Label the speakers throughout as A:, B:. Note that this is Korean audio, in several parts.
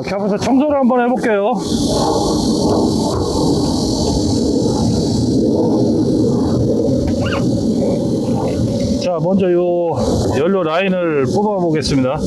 A: 이렇게 하면서 청소를 한번 해볼게요 자 먼저 이 연료 라인을 뽑아 보겠습니다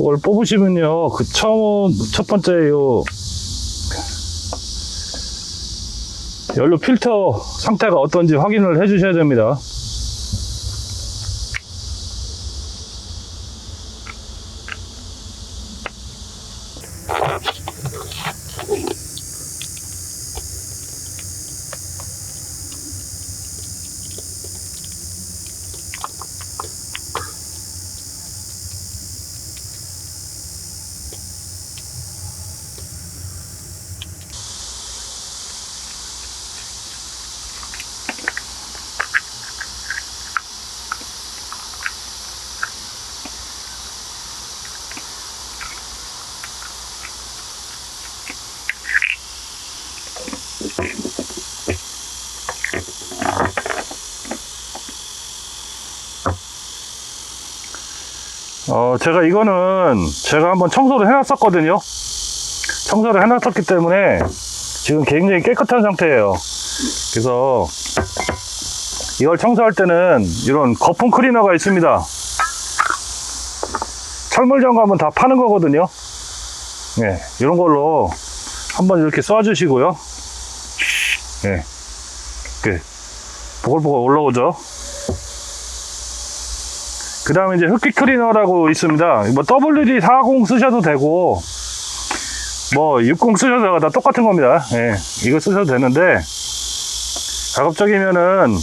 A: 이걸 뽑으시면요 그 처음 첫 번째 요 연료 필터 상태가 어떤지 확인을 해 주셔야 됩니다 어, 제가 이거는 제가 한번 청소를 해놨었거든요. 청소를 해놨었기 때문에 지금 굉장히 깨끗한 상태예요. 그래서 이걸 청소할 때는 이런 거품 클리너가 있습니다. 철물 점검은 다 파는 거거든요. 네, 이런 걸로 한번 이렇게 쏴주시고요. 예. 네, 이렇게 보글보글 올라오죠. 그 다음에 이제 흑기 클리너라고 있습니다 뭐 WD40 쓰셔도 되고 뭐 60 쓰셔도 다 똑같은 겁니다 예, 이거 쓰셔도 되는데 가급적이면은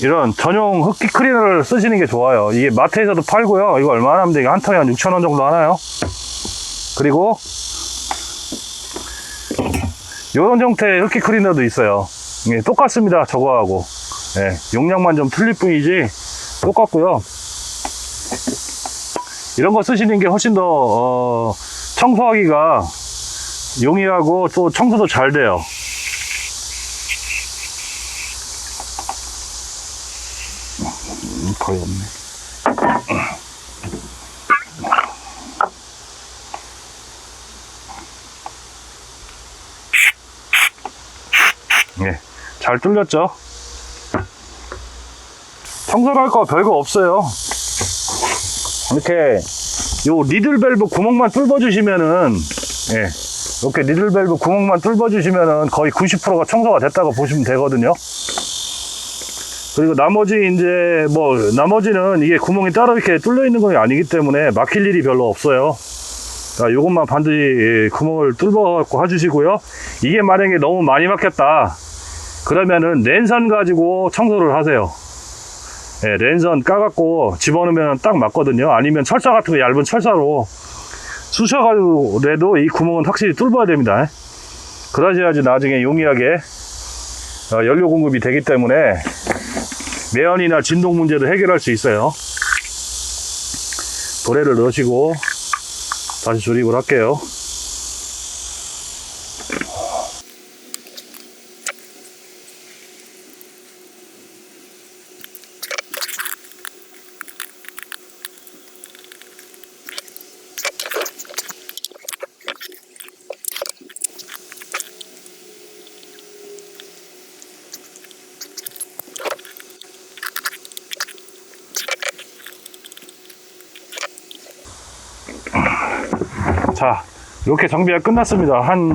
A: 이런 전용 흑기 클리너를 쓰시는 게 좋아요 이게 마트에서도 팔고요 이거 얼마나 합니다 한 턴에 한 6천원 정도 하나요 그리고 이런 형태의 흑기 클리너도 있어요 예, 똑같습니다. 저거하고. 예, 용량만 좀 틀릴 뿐이지 똑같고요. 이런 거 쓰시는 게 훨씬 더 어, 청소하기가 용이하고 또 청소도 잘 돼요. 음, 거의 없네. 예. 잘 뚫렸죠 청소할 거 별거 없어요 이렇게 요 리들밸브 구멍만 뚫어 주시면은 예, 이렇게 리들밸브 구멍만 뚫어 주시면은 거의 90%가 청소가 됐다고 보시면 되거든요 그리고 나머지 이제 뭐 나머지는 이게 구멍이 따로 이렇게 뚫려 있는 건 아니기 때문에 막힐 일이 별로 없어요 그러 이것만 반드시 예, 구멍을 뚫어 갖고 해주시고요 이게 만약에 너무 많이 막혔다 그러면은 랜선 가지고 청소를 하세요 예, 랜선 까갖고 집어넣으면 딱 맞거든요 아니면 철사 같은 거 얇은 철사로 쑤셔가지고라도 이 구멍은 확실히 뚫어야 됩니다 그러셔야지 나중에 용이하게 어, 연료 공급이 되기 때문에 매연이나 진동 문제도 해결할 수 있어요 도래를 넣으시고 다시 조립을 할게요 자 이렇게 정비가 끝났습니다 한,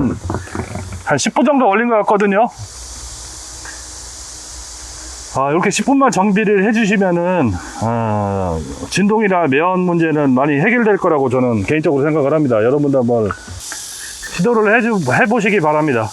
A: 한 10분 정도 걸린 것 같거든요 아, 이렇게 10분만 정비를 해주시면은 아, 진동이나 매연 문제는 많이 해결될 거라고 저는 개인적으로 생각을 합니다 여러분도 한번 시도를 해주, 해보시기 바랍니다